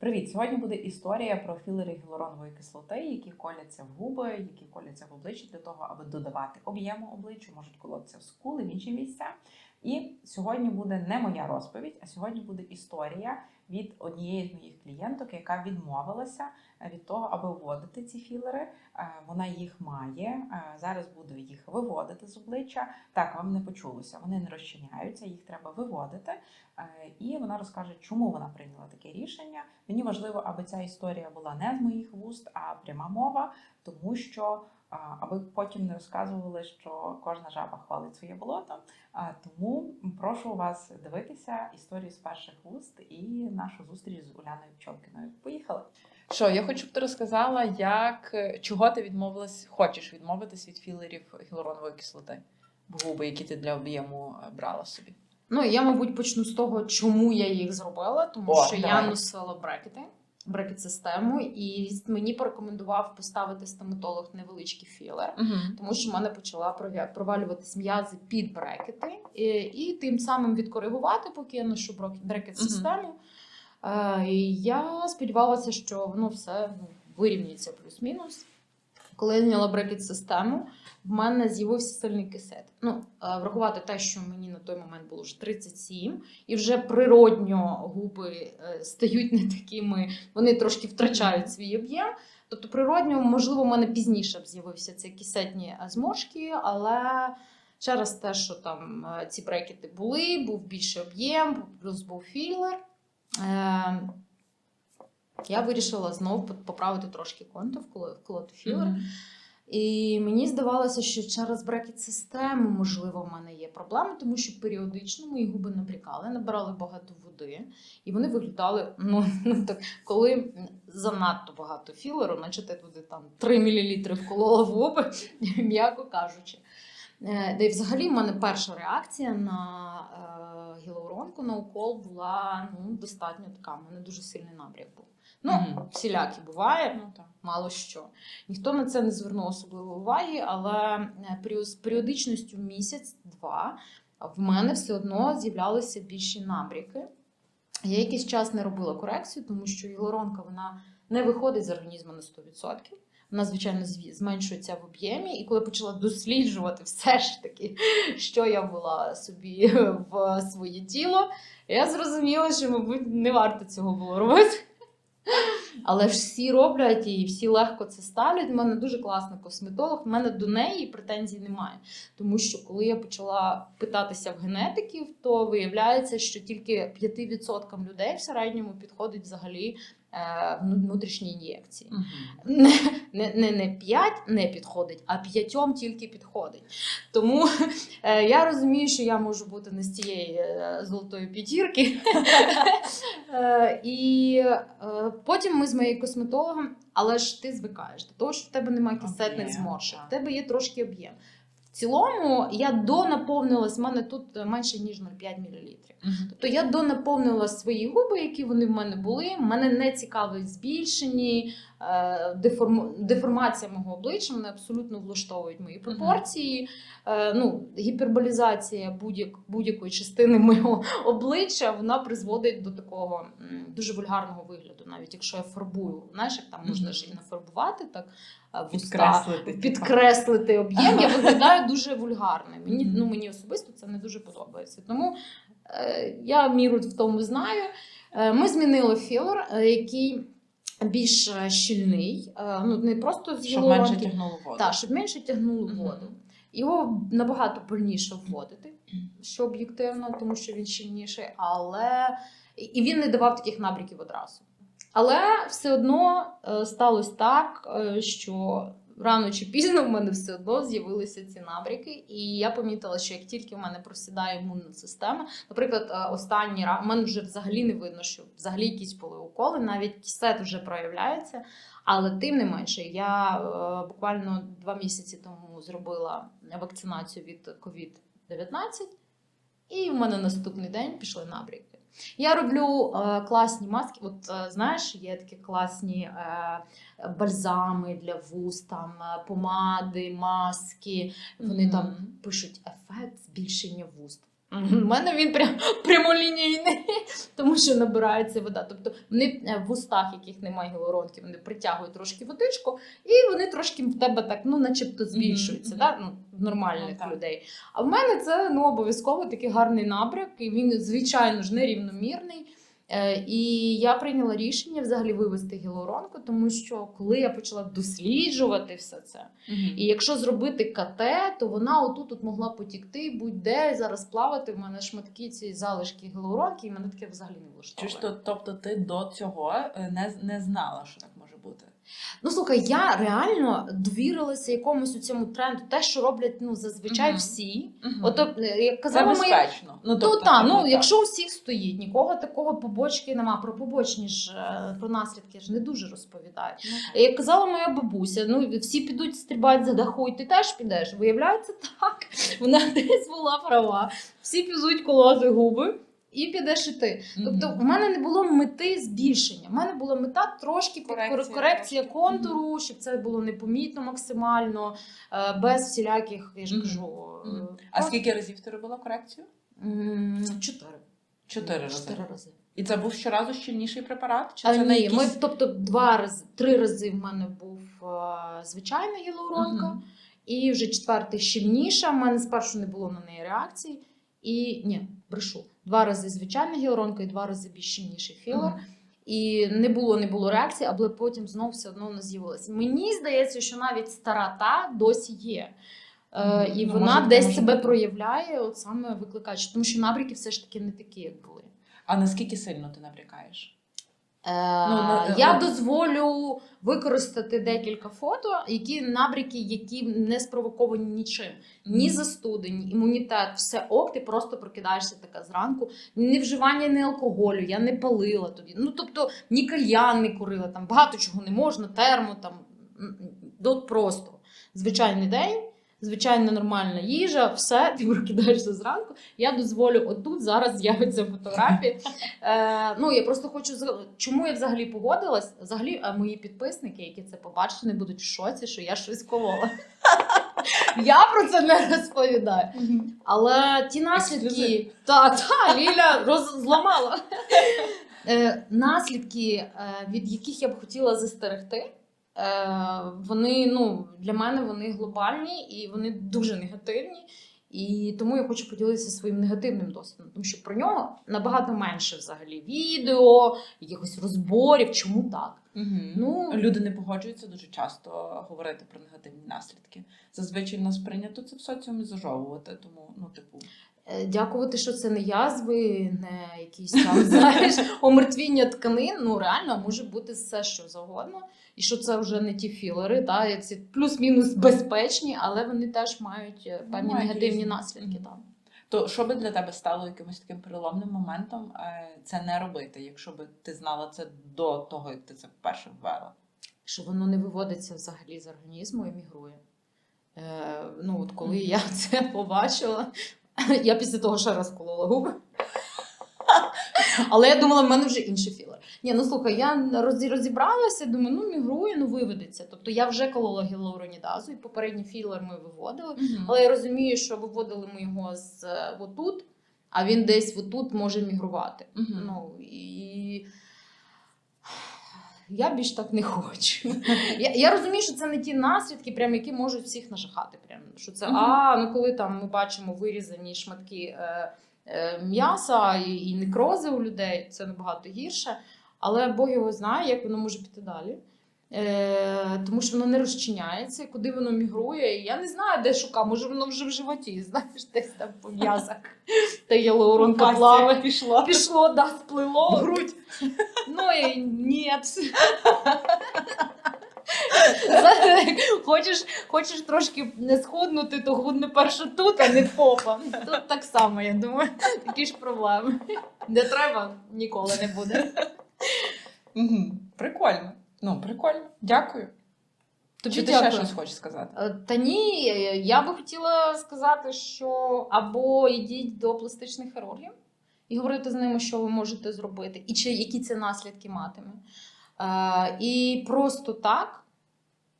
Привіт! Сьогодні буде історія про філери гіалуронової кислоти, які коляться в губи, які коляться в обличчя для того, аби додавати об'єму обличчю, можуть колотися в скули, в інші місця. І сьогодні буде не моя розповідь, а сьогодні буде історія від однієї з моїх клієнток, яка відмовилася від того, аби вводити ці філери. Е, Вона їх має. е, Зараз буду їх виводити з обличчя. Так, вам не почулося. Вони не розчиняються, їх треба виводити. Е, І вона розкаже, чому вона прийняла таке рішення. Мені важливо, аби ця історія була не з моїх вуст, а пряма мова, тому що аби потім не розказували, що кожна жаба хвалить своє болото. Тому прошу вас дивитися історію з перших вуст і нашу зустріч з Уляною Пчолкіною. Поїхали! Що, я хочу, щоб ти розказала, як е, чого ти відмовилась, хочеш відмовитись від філерів гіалуронової кислоти в губи, які ти для об'єму е, брала собі. Ну, я, мабуть, почну з того, чому я їх зробила, тому О, що я носила брекети, брекет-систему, і мені порекомендував поставити стоматолог невеличкий філер, Угу. тому що в мене почала провалюватись м'язи під брекети, і, і тим самим відкоригувати, поки я ношу брекет-систему. Е, і я сподівалася, що воно все ну, вирівняється плюс-мінус. Коли я зняла брекет-систему, в мене з'явився сильний кисет. Ну, е, врахувати те, що мені на той момент було вже 37, і вже природньо губи е, стають не такими, вони трошки втрачають свій об'єм. Тобто, природньо, можливо, в мене пізніше б з'явився ці кисетні зморшки, але через те, що там е, ці брекети були, був більший об'єм, плюс був філер. Е, я вирішила знову поправити трошки контур, вколо- вколоти філер. І мені здавалося, що через брекет-систему, можливо, в мене є проблеми, тому що періодично мої губи набрікали, набирали багато води, і вони виглядали, ну, ну так, коли занадто багато філеру, наче ти туди там 3 мл вколола в губи, м'яко кажучи. Де взагалі в мене перша реакція на е, гіалуронку, на укол була ну, достатньо така. У мене дуже сильний набряк був. Ну, Мгм. всілякі буває Ну, так. мало що. Ніхто на це не звернув особливої уваги, але е, з періодичністю місяць-два в мене все одно з'являлися більші набряки. Я якийсь час не робила корекцію, тому що гіалуронка вона не виходить з організму на 100%. Вона, звичайно, зменшується в об'ємі, і коли почала досліджувати все ж таки, що я ввела собі в своє тіло, я зрозуміла, що, мабуть, не варто цього було робити. Але ж всі роблять і всі легко це ставлять. У мене дуже класний косметолог. У мене до неї претензій немає. Тому що коли я почала питатися в генетиків, то виявляється, що тільки 5% людей в середньому підходить взагалі внутрішні ін'єкції. Мгм. Не, не, не, не 5 не підходить, а 5 тільки підходить. Тому е, я розумію, що я можу бути не з цієї е, золотої п'ятірки. Е, і е, потім ми з моєю косметологом, але ж ти звикаєш до того, що в тебе немає кисетних зморшок, в тебе є трошки об'єм. Цілому я донаповнилась, в мене тут е, менше ніж 0,5 мл. Тобто я донаповнила свої губи, які вони в мене були. Мене не цікавить збільшені. Деформація мого обличчя, мене абсолютно влаштовують мої пропорції. Е, ну, гіперболізація будь-як... будь-якої частини моєго обличчя вона призводить до такого дуже вульгарного вигляду, навіть якщо я фарбую. Знаєш, як там можна ж і нафарбувати так. е, вуста, Підкреслити. підкреслити об'єм, я виглядаю дуже вульгарно. Мені, ну, мені особисто це не дуже подобається. Тому е, я міру в тому знаю. Е, ми змінили філер, е, який більш е, щільний, е, ну не просто з Щоб менше тягнуло воду. Так, щоб менше тягнуло Мгм. воду. Його набагато больніше вводити, що об'єктивно, тому що він щільніший, але і він не давав таких набріків одразу. Але все одно е, сталося так, що рано чи пізно в мене все одно з'явилися ці набряки, і я помітила, що як тільки в мене просідає імунна система, наприклад, е, останній раз мене вже взагалі не видно, що взагалі якісь були уколи, навіть кісет вже проявляється. Але тим не менше, я е, буквально два місяці тому зробила вакцинацію від COVID-19, і в мене наступний день пішли набряки. Я роблю е, класні маски. От е, знаєш, є такі класні е, бальзами для вуз, там е, помади, маски. Вони там пишуть ефект збільшення вуст. У мене він прям прямолінійний, тому що набирається вода. Тобто вони е, в устах, яких немає гіалуронки, вони притягують трошки водичку, і вони трошки в тебе так, ну, начебто збільшуються, Мгм, да? ну, в нормальних mm -hmm. людей. А в мене це ну, обов'язково такий гарний набряк, і він, звичайно ж, нерівномірний. Е, І я прийняла рішення взагалі вивести гіалуронку, тому що коли я почала досліджувати все це, і якщо зробити КТ, то вона отут от могла потікти будь-де зараз плавати. В мене шматки ці залишки гіалуронки, і мене таке взагалі не влаштовує. Чи ж то, тобто ти до цього е, не, не знала, що так може бути? Ну слухай, я реально довірилася якомусь у цьому тренду, те, що роблять ну зазвичай Мгм. всі. Мгм. Ото е, як це казала моя безпечно. Ну, Ну, тобто, та, ну, так. якщо у всіх стоїть, нікого такого побочки нема. Про побочні ж е, про наслідки ж не дуже розповідають. Ну. Як казала моя бабуся, ну всі підуть стрибати за даху, і ти теж підеш. Виявляється, так. Вона десь була права. Всі підуть колоти губи. І підеш і ти. Тобто, в мене не було мети збільшення. У мене була мета трошки Корекція корекція, контуру, щоб це було непомітно максимально, е, без всіляких, я ж кажу. е, А скільки разів ти робила корекцію? Чотири. Чотири рази. Чотири рази. І це був щоразу щільніший препарат? Чи А, це на ні, якісь... ми, тобто два рази, три рази в мене був е, звичайна гіалуронка, Мгм. і вже четвертий щільніша. У мене спершу не було на неї реакції. І ні, брешу. Два рази звичайна гіалуронка і два рази більш щільніший філер. Мгм. І не було, не було реакції, але потім знов все одно не з'явилася. Мені здається, що навіть стара та досі є. Е, і Ну, вона може, десь може себе проявляє, от саме викликаючи, тому що набріки все ж таки не такі, як були. А наскільки сильно ти набрякаєш? Е, ну, я ну. дозволю використати декілька фото, які набряки, які не спровоковані нічим. Ні застуди, ні імунітет, все ок, ти просто прокидаєшся така зранку. Ні вживання ні алкоголю, я не палила тоді. Ну тобто ні кальян не курила, там багато чого не можна, термо там. м, м, От просто звичайний день. Звичайна нормальна їжа, все, ти прокидаєшся зранку. Я дозволю отут зараз з'явиться фотографії. Е, ну я просто хочу чому я взагалі погодилась? Взагалі, е, мої підписники, які це побачать, не будуть в шоці, що я щось колола. Я про це не розповідаю. Але ті наслідки, та, та Ліля роз, зламала. Е, наслідки, е, від яких я б хотіла застерегти, вони ну, для мене вони глобальні і вони дуже негативні. І тому я хочу поділитися своїм негативним досвідом, тому що про нього набагато менше взагалі відео, якихось розборів. Чому так? Мгм. Ну- Люди не погоджуються дуже часто говорити про негативні наслідки. Зазвичай нас прийнято це в соціумі зажовувати, тому ну, типу, Е, Дякувати, що це не язви, не якісь там знаєш омертвіння тканин. Ну реально може бути все, що завгодно, і що це вже не ті філери, та ці плюс-мінус безпечні, але вони теж мають е, певні Мають негативні різні. наслідки. Там. то що би для тебе стало якимось таким переломним моментом, е, це не робити, якщо би ти знала це до того, як ти це вперше ввела. Що воно не виводиться взагалі з організму і мігрує. Е, ну, от коли я це побачила, я після того ще раз колола губи. Але я думала, в мене вже інший філер. Ні, ну слухай, я розі- розібралася, думаю, ну мігрує, ну виведеться. Тобто я вже колола гіалуронідазу, і попередній філер ми виводили. Але я розумію, що виводили ми його з е, отут, а він десь отут може мігрувати. Мгм. Ну і я більш так не хочу. Я, я розумію, що це не ті наслідки, прям, які можуть всіх нажахати. Прям, що це, а, ну коли там ми бачимо вирізані шматки е, е, м'яса і, і некрози у людей, це набагато гірше. Але Бог його знає, як воно може піти далі. Е, тому що воно не розчиняється, куди воно мігрує. І я не знаю, де шука, може воно вже в животі, знаєш, десь там по м'язах. Та гіалуронка Пастя плаває. пішла. Пішло, да, сплило. Грудь. Ну і ні. Хочеш, хочеш трошки не схуднути, то худне перше тут, а не попа. Тут так само, я думаю, такі ж проблеми. Не треба, ніколи не буде. Прикольно. Ну, прикольно. Дякую. Тобі Чи ти ще щось хочеш сказати? Е, Та ні, я би хотіла сказати, що або йдіть до пластичних хірургів і говорити з ними, що ви можете зробити, і чи які це наслідки матиме. Е, і просто так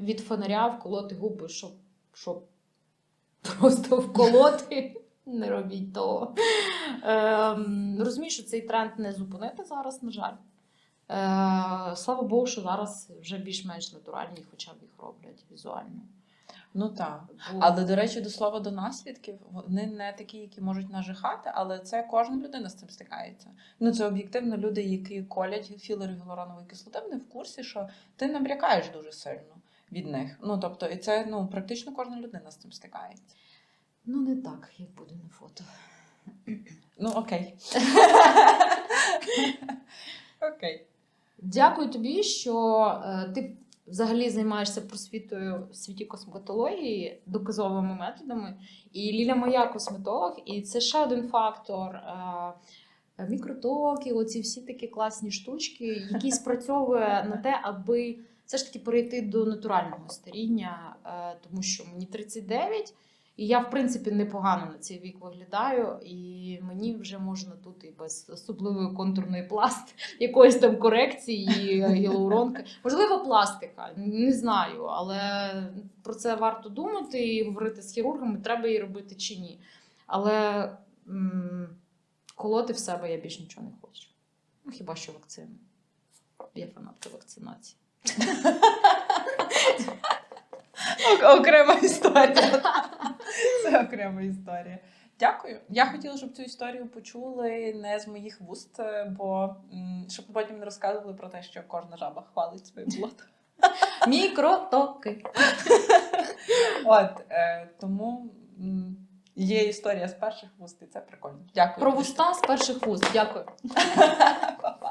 від фонаря вколоти губи, щоб, щоб просто вколоти. Не робіть того. Ем, розумію, що цей тренд не зупинити зараз, на жаль. Е, слава Богу, що зараз вже більш-менш натуральні, хоча б їх роблять візуально. Ну так. Але до речі, до слова до наслідків, вони не такі, які можуть нажихати, але це кожна людина з цим стикається. Ну це об'єктивно люди, які колять філери гіалуронової кислоти, вони в курсі, що ти набрякаєш дуже сильно від них. Ну тобто, і це ну практично кожна людина з цим стикається. Ну, не так, як буде на фото. Ну окей. Окей. Дякую тобі, що е, ти взагалі займаєшся просвітою в світі косметології доказовими методами. І Ліля моя косметолог, і це ще один фактор. Е, мікротоки, оці всі такі класні штучки, які спрацьовує на те, аби все ж таки перейти до натурального старіння, е, тому що мені 39, і я, в принципі, непогано на цей вік виглядаю, і мені вже можна тут і без особливої контурної пласти, якоїсь там корекції, гіалуронки. Можливо, пластика, не знаю, але про це варто думати і говорити з хірургами, треба її робити чи ні. Але м- колоти в себе я більш нічого не хочу. Ну, хіба що вакцину. Я фанатка вакцинації. Окрема історія. Це окрема історія. Дякую. Я хотіла, щоб цю історію почули не з моїх вуст, бо м, щоб потім не розказували про те, що кожна жаба хвалить своє блото. Мікротоки. От е, тому м, є історія з перших вуст, і це прикольно. Дякую. Про вуста з перших вуст. Дякую. Па-па.